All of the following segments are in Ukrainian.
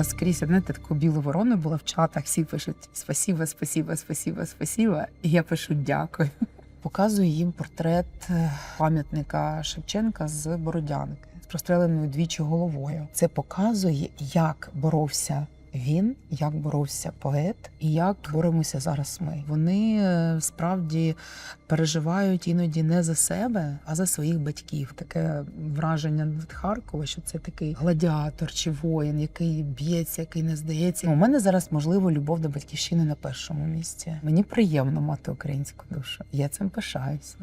Я скрізь знаєте, таку білу ворону була в чатах. Всі пишуть спасіба, спасіба, спасіба, спасіба. І я пишу дякую. Показую їм портрет е, пам'ятника Шевченка з Бородянки з простреленою двічі головою. Це показує, як боровся він, як боровся поет, і як боремося зараз ми. Вони е, справді переживають іноді не за себе, а за своїх батьків. Таке враження від Харкова, що це такий гладіатор чи воїн, який б'ється, який не здається. У мене зараз можливо любов до батьківщини на першому місці. Мені приємно мати українську душу. Я цим пишаюся.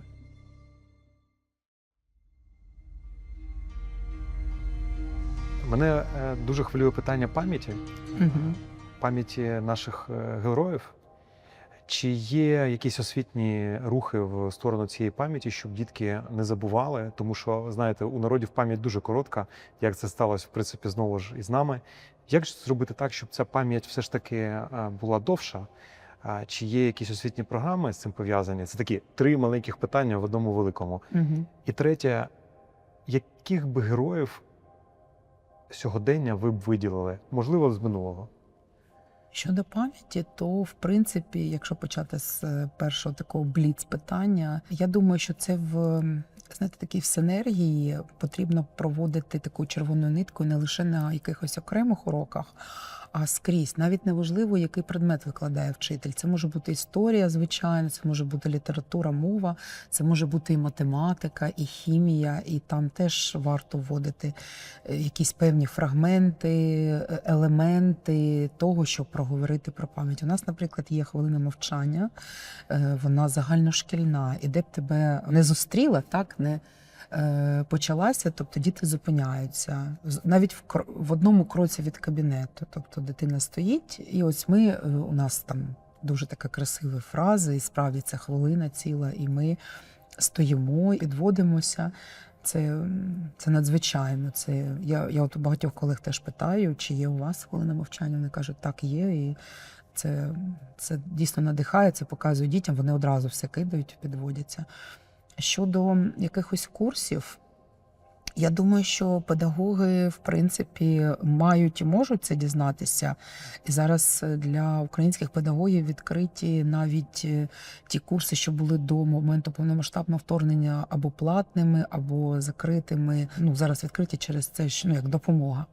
Мене е, дуже хвилює питання пам'яті, Угу. пам'яті наших е, героїв. Чи є якісь освітні рухи в сторону цієї пам'яті, щоб дітки не забували? Тому що, знаєте, у народів пам'ять дуже коротка, як це сталося, в принципі, знову ж і з нами. Як ж зробити так, щоб ця пам'ять все ж таки е, була довша? Чи є якісь освітні програми з цим пов'язані? Це такі три маленьких питання в одному великому. Угу. І третє, яких би героїв сьогодення ви б виділили? Можливо, з минулого. Щодо пам'яті, то в принципі, якщо почати з е, першого такого бліц питання, я думаю, що це в знаєте, такій в синергії потрібно проводити таку червону нитку не лише на якихось окремих уроках, а скрізь. Навіть неважливо, який предмет викладає вчитель. Це може бути історія, звичайно, це може бути література, мова, це може бути і математика, і хімія, і там теж варто вводити е, якісь певні фрагменти, е, елементи того, щоб проговорити про пам'ять. У нас, наприклад, є хвилина мовчання, е, вона загальношкільна, і де б тебе не зустріла, так не. Е, Почалася, тобто діти зупиняються навіть в в одному кроці від кабінету. Тобто дитина стоїть, і ось ми е, у нас там дуже така красива фраза, і справді це хвилина ціла, і ми стоїмо, підводимося. Це, це надзвичайно. Це я, я от у багатьох колег теж питаю, чи є у вас хвилина мовчання. Вони кажуть, так є. І це, це дійсно надихає, це показує дітям. Вони одразу все кидають, підводяться. Щодо якихось курсів, я думаю, що педагоги, в принципі, мають і можуть це дізнатися. І зараз для українських педагогів відкриті навіть е, ті курси, що були до моменту повномасштабного вторгнення або платними, або закритими. Ну зараз відкриті через це ну, як допомога.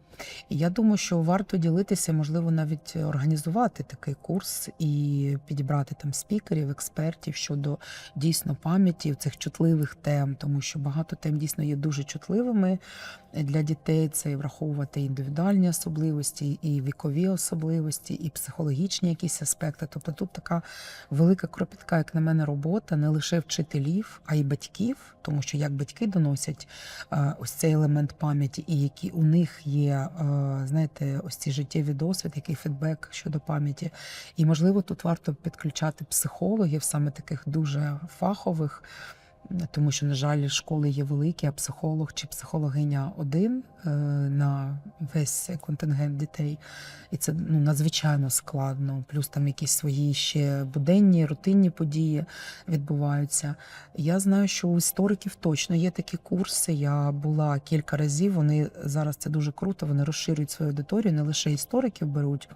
І я думаю, що варто ділитися, можливо, навіть організувати такий курс і підібрати там спікерів, експертів щодо дійсно пам'яті цих чутливих тем, тому що багато тем дійсно є дуже чутливими для дітей. Це і враховувати індивідуальні особливості, і вікові особливості, і психологічні якісь аспекти. Тобто тут така велика кропітка, як на мене, робота не лише вчителів, а й батьків, тому що як батьки доносять е, ось цей елемент пам'яті, і які у них є, е, знаєте, ось ці життєві досвід, який фідбек щодо пам'яті. І можливо, тут варто підключати психологів, саме таких дуже фахових. Тому що, на жаль, школи є великі, а психолог чи психологиня один е, на весь контингент дітей. І це ну, надзвичайно складно. Плюс там якісь свої ще буденні, рутинні події відбуваються. Я знаю, що у істориків точно є такі курси. Я була кілька разів. Вони зараз це дуже круто. Вони розширюють свою аудиторію, не лише істориків беруть,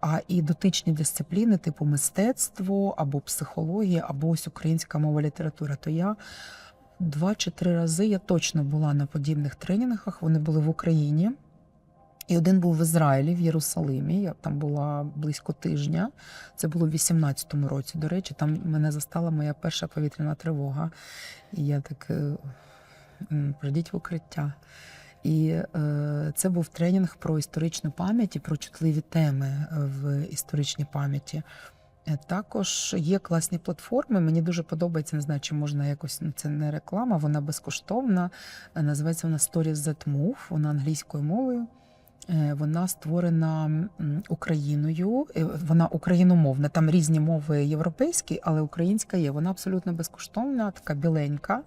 а і дотичні дисципліни, типу мистецтво або психологія, або ось українська мова література. То я два чи три рази я точно була на подібних тренінгах. Вони були в Україні. І один був в Ізраїлі, в Єрусалимі. Я там була близько тижня. Це було в 18-му році. До речі, там мене застала моя перша повітряна тривога. І я так е, прийдіть в укриття. І е, це був тренінг про історичну пам'ять і про чутливі теми е, в історичній пам'яті. Е, Також є класні платформи. Мені дуже подобається. Не знаю, чи можна якось ну, це не реклама, вона безкоштовна. Е, Називається вона Stories That Move, вона англійською мовою. Е, Вона створена Україною, вона україномовна. Там різні мови європейські, але українська є. Вона абсолютно безкоштовна, така біленька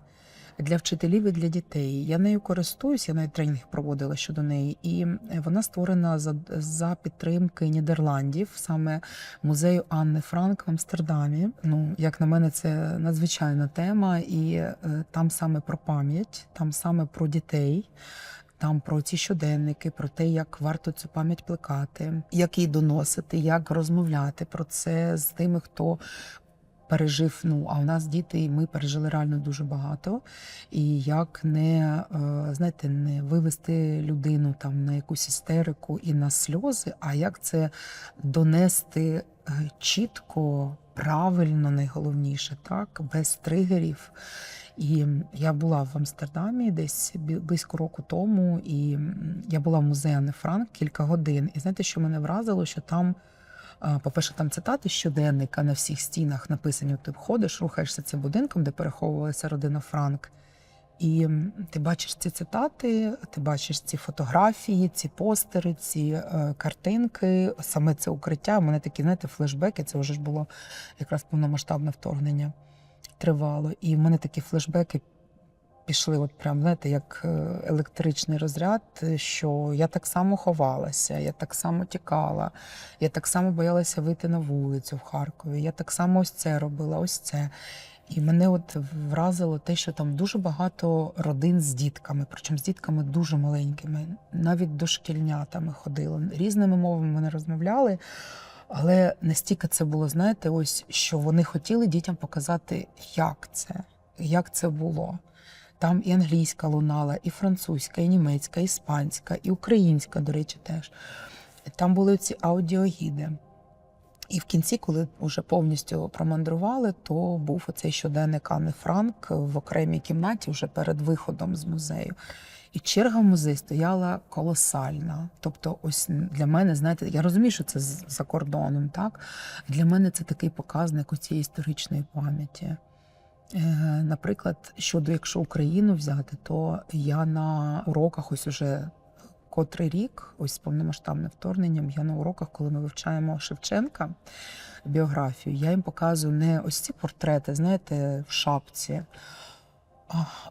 для вчителів і для дітей. Я нею користуюсь, я навіть тренінг проводила щодо неї, і е, вона створена за, за підтримки Нідерландів, саме музею Анни Франк в Амстердамі. Ну, як на мене, це надзвичайна тема, і е, там саме про пам'ять, там саме про дітей. там про ці щоденники, про те, як варто цю пам'ять плекати, як її доносити, як розмовляти про це з тими, хто пережив. Ну а у нас діти, ми пережили реально дуже багато. І як не е, знаєте, не вивести людину там на якусь істерику і на сльози, а як це донести е, чітко, правильно, найголовніше, так, без тригерів. І я була в Амстердамі десь близько року тому, і я була в музеї Анни Франк кілька годин. І знаєте, що мене вразило, що там, по-перше, там цитати щоденника на всіх стінах написані. Ти ходиш, рухаєшся цим будинком, де переховувалася родина Франк. І ти бачиш ці цитати, ти бачиш ці фотографії, ці постери, ці е, картинки, саме це укриття. У мене такі, знаєте, флешбеки. Це вже ж було якраз повномасштабне вторгнення тривало. І в мене такі флешбеки пішли, от прям, знаєте, як е, електричний розряд, що я так само ховалася, я так само тікала, я так само боялася вийти на вулицю в Харкові, я так само ось це робила, ось це. І мене от вразило те, що там дуже багато родин з дітками, причому з дітками дуже маленькими, навіть дошкільнятами ходили. Різними мовами вони розмовляли. Але настільки це було, знаєте, ось що вони хотіли дітям показати, як це, як це було. Там і англійська лунала, і французька, і німецька, і іспанська, і українська, до речі, теж. Там були ці аудіогіди. І в кінці, коли вже повністю промандрували, то був оцей щоденник Анни Франк в окремій кімнаті вже перед виходом з музею. І черга в музей стояла колосальна. Тобто, ось для мене, знаєте, я розумію, що це за кордоном, так? Для мене це такий показник цієї історичної пам'яті. Е, Наприклад, щодо якщо Україну взяти, то я на уроках ось уже котрий рік, ось з повномасштабним вторгненням, я на уроках, коли ми вивчаємо Шевченка біографію, я їм показую не ось ці портрети, знаєте, в шапці,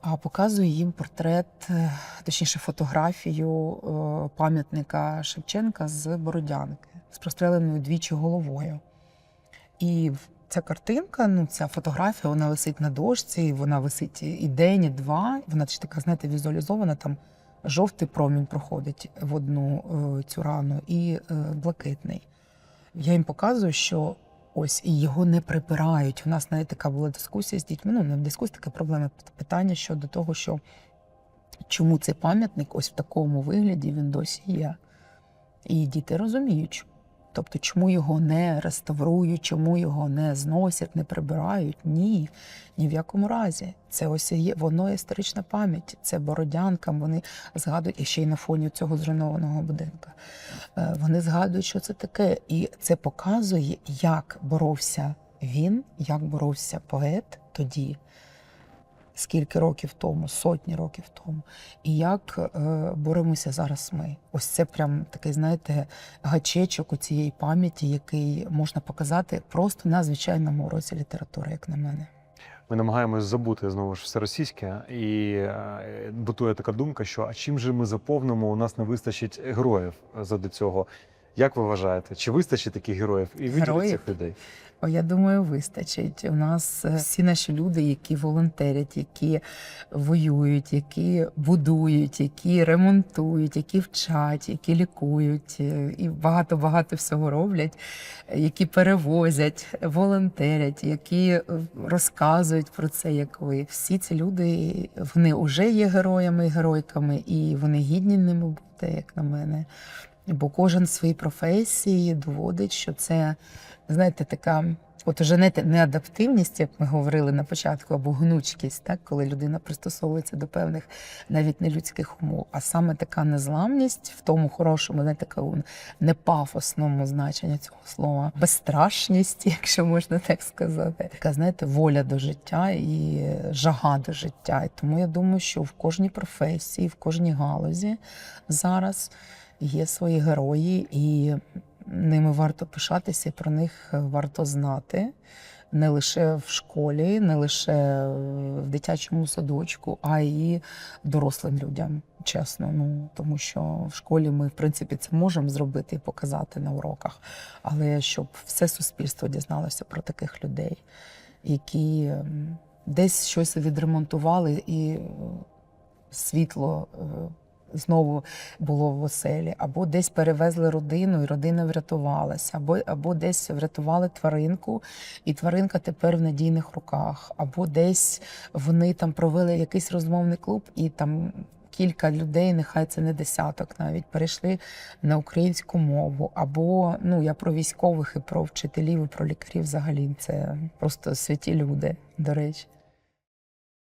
а, показую їм портрет, е, точніше, фотографію е, пам'ятника Шевченка з Бородянки з простреленою двічі головою. І ця картинка, ну ця фотографія, вона висить на дошці, вона висить і день, і два. Вона ж така, знаєте, візуалізована. Там жовтий промінь проходить в одну е, цю рану, і е, блакитний. Я їм показую, що ось і його не прибирають. У нас навіть така була дискусія з дітьми. Ну, не дискусія, таке проблема питання щодо того, що чому цей пам'ятник ось в такому вигляді він досі є. І діти розуміють. Тобто, чому його не реставрують, чому його не зносять, не прибирають? Ні, ні в якому разі. Це ось є воно історична пам'ять. Це бородянка. Вони згадують і ще й на фоні цього зруйнованого будинка. Е, Вони згадують, що це таке, і це показує, як боровся він, як боровся поет тоді, скільки років тому, сотні років тому, і як е, боремося зараз ми. Ось це прям такий, знаєте, гачечок у цієї пам'яті, який можна показати просто на звичайному уроці літератури, як на мене. Ми намагаємось забути знову ж все російське, і е, бутує така думка, що а чим же ми заповнимо? У нас не вистачить героїв зади цього. Як ви вважаєте, чи вистачить таких героїв і Героїв? цих людей? Я думаю, вистачить. У нас е, всі наші люди, які волонтерять, які воюють, які будують, які ремонтують, які вчать, які лікують, е, і багато багато всього роблять, які перевозять, волонтерять, які е, розказують про це, як ви. Всі ці люди вони вже є героями і геройками, і вони гідні ними бути, як на мене. Бо кожен в своїй професії доводить, що це, знаєте, така. От уже не, те- не адаптивність, як ми говорили на початку, або гнучкість, так, коли людина пристосовується до певних навіть нелюдських умов, а саме така незламність в тому хорошому, не такому непафосному значенні цього слова, безстрашність, якщо можна так сказати. Така, знаєте, воля до життя і жага до життя. І тому я думаю, що в кожній професії, в кожній галузі зараз є свої герої, і ними варто пишатися, і про них варто знати. Не лише в школі, не лише в дитячому садочку, а й дорослим людям, чесно. Ну тому що в школі ми, в принципі, це можемо зробити і показати на уроках. Але щоб все суспільство дізналося про таких людей, які десь щось відремонтували і е, світло е, знову було в оселі, або десь перевезли родину, і родина врятувалася, або, або десь врятували тваринку, і тваринка тепер в надійних руках, або десь вони там провели якийсь розмовний клуб, і там кілька людей, нехай це не десяток, навіть перейшли на українську мову. Або ну я про військових і про вчителів, і про лікарів взагалі це просто святі люди, до речі.